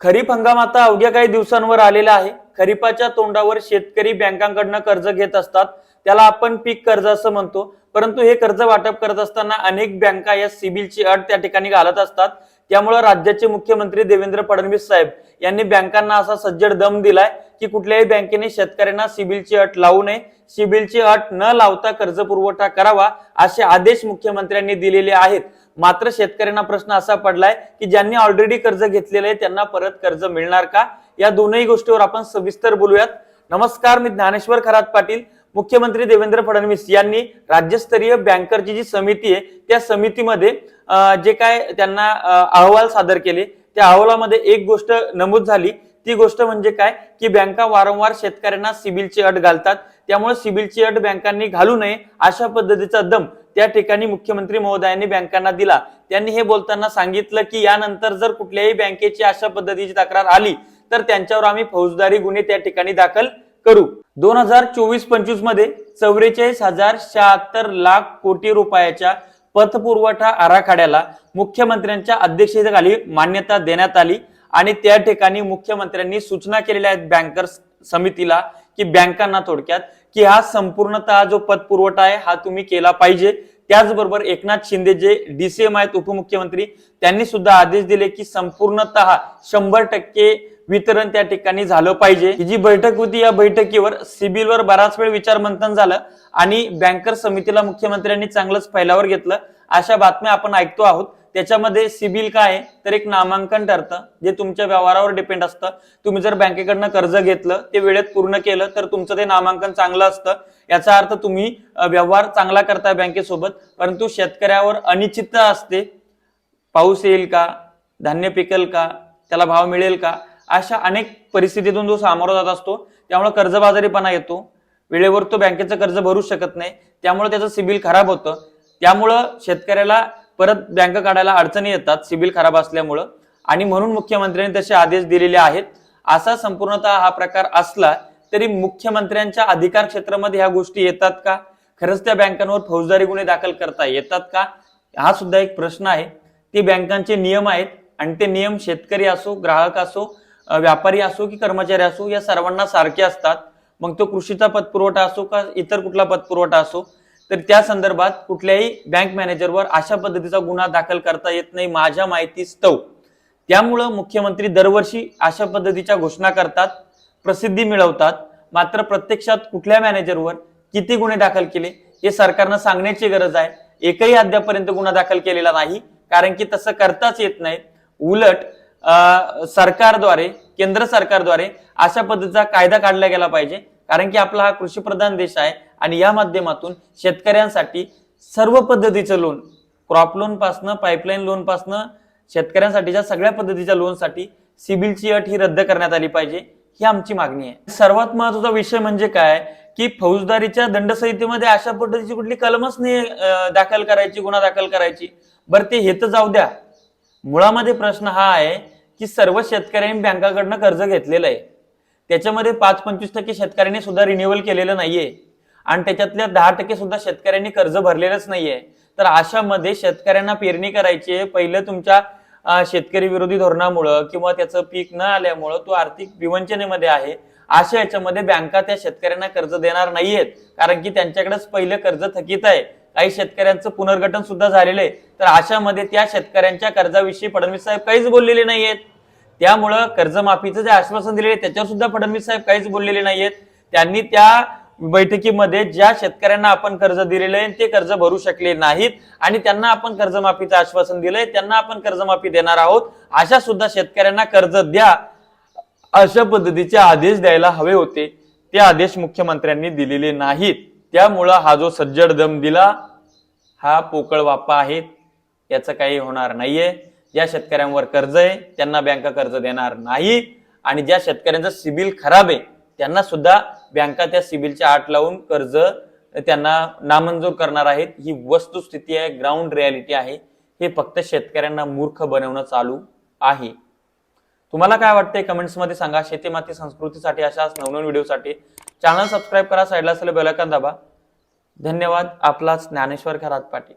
खरीप हंगाम आता अवघ्या काही दिवसांवर आलेला आहे. खरीपाच्या तोंडावर शेतकरी बँकांकडनं कर्ज घेत असतात. त्याला आपण पीक कर्ज असं म्हणतो. परंतु हे कर्ज वाटप करत असताना अनेक बँका या सिबिलची अट त्या ठिकाणी घालत असतात. त्यामुळे राज्याचे मुख्यमंत्री देवेंद्र फडणवीस साहेब यांनी बँकांना असा सज्जड दम दिलाय. की कुठल्याही बँकेने शेतकऱ्यांना सिबिलची अट लावू नये. सिबिलची अट न लावता कर्ज पुरवठा करावा असे आदेश मुख्यमंत्र्यांनी दिलेले आहेत. मात्र शेतकऱ्यांना प्रश्न असा पडलाय की ज्यांनी ऑलरेडी कर्ज घेतलेलं आहे त्यांना परत कर्ज मिळणार का? या दोनही गोष्टीवर आपण सविस्तर बोलूयात. नमस्कार मी ज्ञानेश्वर खरात पाटील. मुख्यमंत्री देवेंद्र फडणवीस यांनी राज्यस्तरीय बँकरची जी समिती आहे त्या समितीमध्ये जे काय त्यांना अहवाल सादर केले त्या अहवालामध्ये एक गोष्ट नमूद झाली. ती गोष्ट म्हणजे काय? की बँका वारंवार शेतकऱ्यांना सिबिलची अट घालतात. त्यामुळे सिबिलची अट बँकांनी घालू नये अशा पद्धतीचा दम त्या ठिकाणी मुख्यमंत्री महोदयांनी बँकांना दिला. त्यांनी हे बोलताना सांगितलं की यानंतर जर कुठल्याही बँकेची अशा पद्धतीची तक्रार आली तर त्यांच्यावर आम्ही फौजदारी गुन्हे त्या ठिकाणी दाखल करू. दोन हजार चोवीस पंचवीसमध्ये चौवेचाळीस हजार शहात्तर लाख कोटी रुपयाच्या पतपुरवठा आराखड्याला मुख्यमंत्र्यांच्या अध्यक्षतेखाली मान्यता देण्यात आली. आणि त्या ठिकाणी मुख्यमंत्र्यांनी सूचना केलेल्या आहेत बँकर्स समितीला की बँकांना थोडक्यात की हा संपूर्णतः जो पतपुरवठा आहे हा तुम्ही केला पाहिजे. त्याचबरोबर एकनाथ शिंदे जे डीसीएम आहेत उपमुख्यमंत्री त्यांनी सुद्धा आदेश दिले की संपूर्णतः शंभर टक्के वितरण त्या ठिकाणी झालं पाहिजे. ही जी बैठक होती या बैठकीवर सिबिलवर बराच वेळ विचार मंथन झालं आणि बँकर समितीला मुख्यमंत्र्यांनी चांगलंच फैलावर घेतलं. अशा बातम्या आपण ऐकतो आहोत. त्याच्यामध्ये सिबिल काय आहे तर एक नामांकन ठरतं जे तुमच्या व्यवहारावर डिपेंड असतं. तुम्ही जर बँकेकडनं कर्ज घेतलं ते वेळेत पूर्ण केलं तर तुमचं ते नामांकन चांगलं असतं. याचा अर्थ तुम्ही व्यवहार चांगला करताय बँकेसोबत परंतु शेतकऱ्यावर अनिश्चितता असते. पाऊस येईल का? धान्य पिकेल का? त्याला भाव मिळेल का? अशा अनेक परिस्थितीतून तो सामोरा जात असतो. त्यामुळे कर्जबाजारीपणा येतो. वेळेवर तो बँकेचं कर्ज भरू शकत नाही. त्यामुळे त्याचं सिबिल खराब होतं. त्यामुळं शेतकऱ्याला परत बँक काढायला अडचणी येतात सिबिल खराब असल्यामुळं. आणि म्हणून मुख्यमंत्र्यांनी तसे आदेश दिलेले आहेत. असा संपूर्णतः हा प्रकार असला तरी मुख्यमंत्र्यांच्या अधिकार क्षेत्रामध्ये ह्या गोष्टी येतात का? खरंच त्या बँकांवर फौजदारी गुन्हे दाखल करता येतात का? हा सुद्धा एक प्रश्न आहे. ते बँकांचे नियम आहेत आणि ते नियम शेतकरी असो ग्राहक असो व्यापारी असो की कर्मचारी असो या सर्वांना सारखे असतात. मग तो कृषीचा पतपुरवठा असो का इतर कुठला पतपुरवठा असो तर त्या संदर्भात कुठल्याही बँक मॅनेजरवर अशा पद्धतीचा गुन्हा दाखल करता येत नाही माझ्या माहितीस्तव त्यामुळं मुख्यमंत्री दरवर्षी अशा पद्धतीच्या घोषणा करतात प्रसिद्धी मिळवतात मात्र प्रत्यक्षात कुठल्या मॅनेजरवर किती गुन्हे दाखल केले हे सरकारनं सांगण्याची गरज आहे. एकही अद्यापर्यंत गुन्हा दाखल केलेला नाही कारण की तसं करताच येत नाही उलट सरकारद्वारे केंद्र सरकारद्वारे अशा पद्धतीचा कायदा काढला गेला पाहिजे कारण की आपला हा कृषी प्रधान देश आहे आणि या माध्यमातून शेतकऱ्यांसाठी सर्व पद्धतीचं लोन क्रॉप लोन पासनं पाईपलाईन लोन पासनं शेतकऱ्यांसाठीच्या सगळ्या पद्धतीच्या लोनसाठी सिबिलची अट ही रद्द करण्यात आली पाहिजे ही आमची मागणी आहे. सर्वात महत्त्वाचा विषय म्हणजे काय? की फौजदारीच्या दंडसंहितेमध्ये अशा पद्धतीची कुठली कलमच नाही दाखल करायची गुन्हा दाखल करायची. बरं ते हे तर जाऊ द्या. मुळामध्ये प्रश्न हा आहे की सर्व शेतकऱ्यांनी बँकाकडनं कर्ज घेतलेलं आहे. त्याच्यामध्ये पाच पंचवीस टक्के शेतकऱ्यांनी सुद्धा रिन्युअल केलेलं नाहीये. आणि त्याच्यातल्या दहा टक्के सुद्धा शेतकऱ्यांनी कर्ज भरलेलंच नाहीये. तर अशामध्ये शेतकऱ्यांना पेरणी करायची आहे. पहिलं तुमच्या शेतकरी विरोधी धोरणामुळं किंवा त्याचं पीक न आल्यामुळं तो आर्थिक विवंचनेमध्ये आहे. अशा याच्यामध्ये बँका त्या शेतकऱ्यांना कर्ज देणार नाहीयेत. कारण की त्यांच्याकडेच पहिलं कर्ज थकीत आहे. काही शेतकऱ्यांचं पुनर्गठन सुद्धा झालेलं आहे. तर अशामध्ये त्या शेतकऱ्यांच्या कर्जाविषयी फडणवीस साहेब काहीच बोललेले नाहीयेत. त्यामुळं कर्जमाफीचं जे आश्वासन दिलेलं आहे, त्याच्यावर सुद्धा फडणवीस साहेब काहीच बोललेले नाहीयेत. त्यांनी त्या बैठकीमध्ये ज्या शेतकऱ्यांना आपण कर्ज दिलेलं आहे ते कर्ज भरू शकले नाहीत आणि त्यांना आपण कर्जमाफीचं आश्वासन दिलंय त्यांना आपण कर्जमाफी देणार आहोत. अशा सुद्धा शेतकऱ्यांना कर्ज द्या अशा पद्धतीचे आदेश द्यायला हवे होते. ते आदेश मुख्यमंत्र्यांनी दिलेले नाहीत. त्यामुळं हा जो सज्जड दम दिला हा पोकळ वापा आहे. याचं काही होणार नाहीये. ज्या शेतकऱ्यांवर कर्ज आहे त्यांना बँका कर्ज देणार नाही. आणि ज्या शेतकऱ्यांचं सिबिल खराब आहे त्यांना सुद्धा बँका त्या सिबिलच्या आट लावून कर्ज त्यांना नामंजूर करणार आहेत. ही वस्तुस्थिती आहे ग्राउंड रियालिटी आहे. हे फक्त शेतकऱ्यांना मूर्ख बनवणं चालू आहे. तुम्हाला काय वाटतंय? कमेंट्समध्ये सांगा. शेतीमाती संस्कृतीसाठी अशाच नवनवीन व्हिडिओसाठी चॅनल सबस्क्राईब करा. साईडला असलेलं बेलायकन दाबा. धन्यवाद. आपलाच ज्ञानेश्वर खरात पाटील.